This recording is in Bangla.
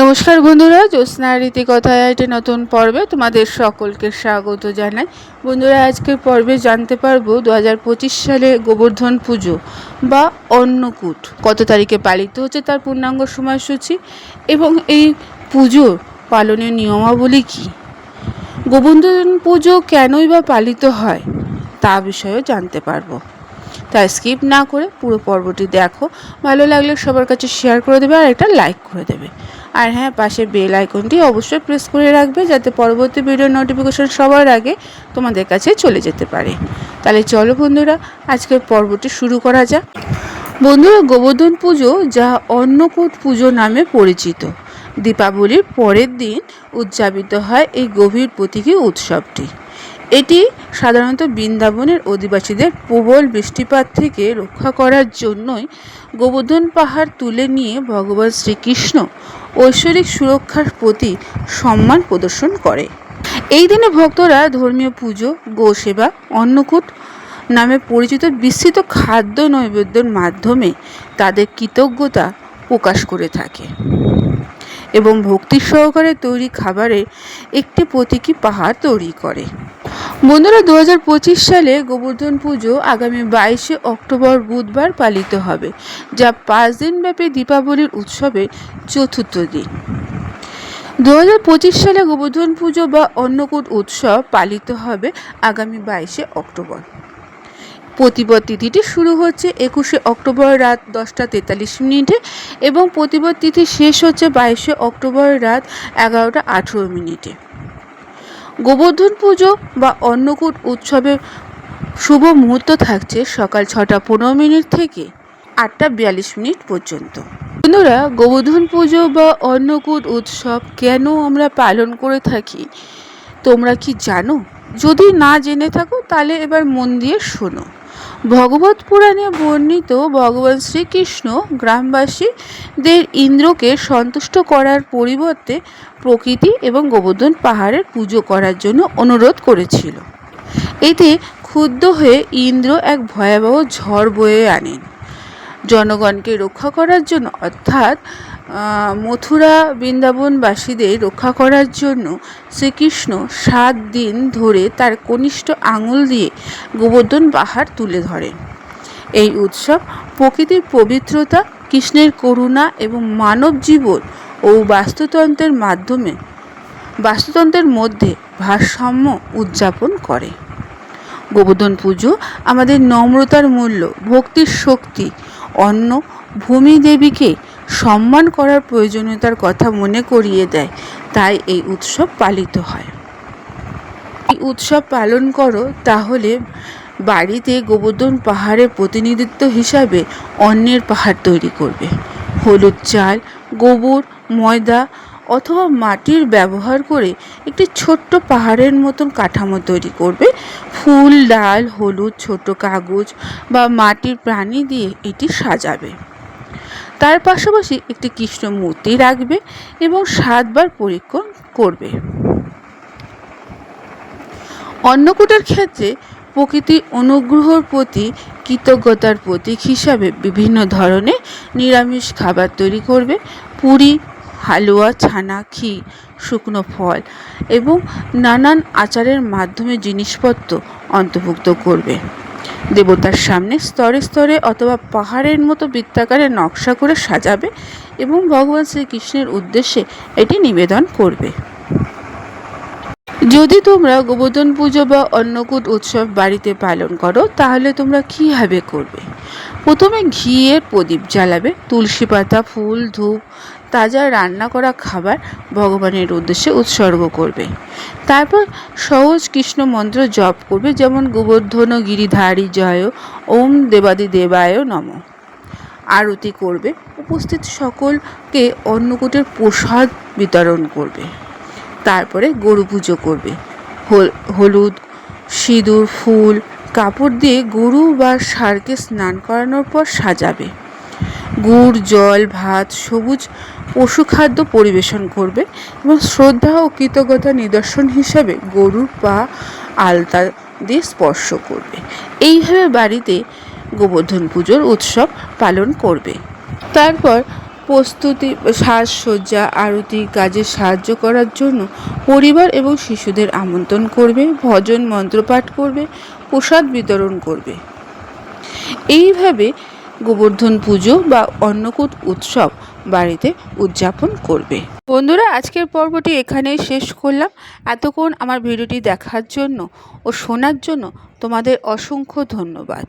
নমস্কার বন্ধুরা, জ্যোৎস্না রীতিকথায় একটি নতুন পর্বে তোমাদের সকলকে স্বাগত জানাই। বন্ধুরা, আজকের পর্বে জানতে পারব দু হাজার পঁচিশ সালে গোবর্ধন পুজো বা অন্নকূট কত তারিখে পালিত হচ্ছে তার পূর্ণাঙ্গ সময়সূচি এবং এই পুজো পালনের নিয়মাবলী কী? গোবর্ধন পুজো কেনই বা পালিত হয় তা বিষয়েও জানতে পারব। তাই স্কিপ না করে পুরো পর্বটি দেখো, ভালো লাগলে সবার কাছে শেয়ার করে দেবে আর একটা লাইক করে দেবে। আর হ্যাঁ পাশে বেল আইকনটি অবশ্যই প্রেস করে রাখবে যাতে পরবর্তী ভিডিও নোটিফিকেশন সবার আগে তোমাদের কাছে চলে যেতে পারে। তাহলে চলো বন্ধুরা, আজকের পর্বটি শুরু করা যাক। বন্ধুরা, গোবর্ধন পুজো যা অন্নকূট পুজো নামে পরিচিত। দীপাবলির পরের দিন উদযাপিত হয় এই গভীর প্রতীকী উৎসবটি। এটি সাধারণত বৃন্দাবনের অধিবাসীদের প্রবল বৃষ্টিপাত থেকে রক্ষা করার জন্যই গোবর্ধন পাহাড় তুলে নিয়ে ভগবান শ্রীকৃষ্ণ ঐশ্বরিক সুরক্ষার প্রতি সম্মান প্রদর্শন করে। এই দিনে ভক্তরা ধর্মীয় পুজো, গোসেবা, অন্নকূট নামে পরিচিত বিস্তৃত খাদ্য নৈবেদ্যের মাধ্যমে তাদের কৃতজ্ঞতা প্রকাশ করে থাকে এবং ভক্তি সহকারে তৈরি খাবারের একটি প্রতীকী পাহাড় তৈরি করে। বন্ধুরা দু হাজার পঁচিশ সালে গোবর্ধন পুজো আগামী বাইশে অক্টোবর বুধবার পালিত হবে, যা পাঁচ দিনব্যাপী দীপাবলির উৎসবের চতুর্থ দিন। দু হাজার পঁচিশ সালে গোবর্ধন পুজো বা অন্নকূট উৎসব পালিত হবে আগামী বাইশে অক্টোবর। প্রতিবদ তিথিটি শুরু হচ্ছে একুশে অক্টোবর রাত দশটা তেতাল্লিশ মিনিটে এবং প্রতিবদ তিথি শেষ হচ্ছে বাইশে অক্টোবর রাত এগারোটা আঠেরো মিনিটে। গোবর্ধন পুজো বা অন্নকূট উৎসবের শুভ মুহূর্ত থাকছে সকাল ছটা পনেরো মিনিট থেকে আটটা বিয়াল্লিশ মিনিট পর্যন্ত। বন্ধুরা, গোবর্ধন পুজো বা অন্নকূট উৎসব কেন আমরা পালন করে থাকি? তোমরা কি জানো? যদি না জেনে থাকো, তাহলে এবার মন দিয়ে শোনো। ভগবত পুরাণে বর্ণিত ভগবান শ্রীকৃষ্ণ গ্রামবাসীদের ইন্দ্রকে সন্তুষ্ট করার পরিবর্তে প্রকৃতি এবং গোবর্ধন পাহাড়ের পুজো করার জন্য অনুরোধ করেছিল। এতে ক্ষুব্ধ হয়ে ইন্দ্র এক ভয়াবহ ঝড় বয়ে আনেন। জনগণকে রক্ষা করার জন্য অর্থাৎ মথুরা বৃন্দাবনবাসীদের রক্ষা করার জন্য শ্রীকৃষ্ণ সাত দিন ধরে তার কনিষ্ঠ আঙুল দিয়ে গোবর্ধন পাহাড় তুলে ধরেন। এই উৎসব প্রকৃতির পবিত্রতা, কৃষ্ণের করুণা এবং মানব জীবন ও বাস্তুতন্ত্রের মাধ্যমে, বাস্তুতন্ত্রের মধ্যে ভারসাম্য উদযাপন করে। গোবর্ধন পুজো আমাদের নম্রতার মূল্য, ভক্তির শক্তি অন্য ভূমি দেবীকে সম্মান করার প্রয়োজনীয়তার কথা মনে করিয়ে দেয়, তাই এই উৎসব পালিত হয়। এই উৎসব পালন করো, তাহলে বাড়িতে গোবর্ধন পাহাড়ের প্রতিনিধিত্ব হিসাবে অন্যের পাহাড় তৈরি করবে। হলুদ চাল, গোবর, ময়দা অথবা মাটির ব্যবহার করে একটি ছোট্ট পাহাড়ের মতন কাঠামো তৈরি করবে। ফুল, ডাল, হলুদ, ছোট কাগজ বা মাটির প্রাণী দিয়ে এটি সাজাবে। তার পাশাপাশি একটি কৃষ্ণ মূর্তি রাখবে এবং সাতবার পরীক্ষণ করবে। অন্নকূটের ক্ষেত্রে প্রকৃতি অনুগ্রহর প্রতি কৃতজ্ঞতার প্রতীক হিসাবে বিভিন্ন ধরনের নিরামিষ খাবার তৈরি করবে। পুরি, হালুয়া, ছানা, ক্ষীর, শুকনো ফল এবং নানান আচারের মাধ্যমে জিনিসপত্র অন্তর্ভুক্ত করবে। দেবতার সামনে স্তরে স্তরে অথবা পাহাড়ের মতো বৃত্তাকারে নকশা করে সাজাবে এবং ভগবান শ্রীকৃষ্ণের উদ্দেশ্যে এটি নিবেদন করবে। যদি তোমরা গোবর্ধন পুজো বা অন্নকূট উৎসব বাড়িতে পালন করো, তাহলে তোমরা কীভাবে করবে? প্রথমে ঘিয়ের প্রদীপ জ্বালাবে, তুলসী পাতা, ফুল, ধূপ, তাজা রান্না করা খাবার ভগবানের উদ্দেশ্যে উৎসর্গ করবে। তারপর সহজ কৃষ্ণ মন্ত্র জপ করবে, যেমন গোবর্ধন গিরিধারী জয়, ওম দেবাদি দেবায় নম। আরতি করবে, উপস্থিত সকলকে অন্নকূটের প্রসাদ বিতরণ করবে। তারপরে গরু পুজো করবে। হলুদ, সিঁদুর, ফুল, কাপড় দিয়ে গরু বা ষাঁড়কে স্নান করানোর পর সাজাবে। গুড়, জল, ভাত, সবুজ পশু খাদ্য পরিবেশন করবে এবং শ্রদ্ধা ও কৃতজ্ঞতা নিদর্শন হিসাবে গরুর পা আলতা দিয়ে স্পর্শ করবে। এইভাবে বাড়িতে গোবর্ধন পুজোর উৎসব পালন করবে। তারপর প্রস্তুতি, সাজসজ্জা আরতি কাজে সাহায্য করার জন্য পরিবার এবং শিশুদের আমন্ত্রণ করবে, ভজন মন্ত্রপাঠ করবে, প্রসাদ বিতরণ করবে। এইভাবে গোবর্ধন পুজো বা অন্নকূট উৎসব বাড়িতে উদযাপন করবে। বন্ধুরা, আজকের পর্বটি এখানেই শেষ করলাম। এতক্ষণ আমার ভিডিওটি দেখার জন্য ও শোনার জন্য তোমাদের অসংখ্য ধন্যবাদ।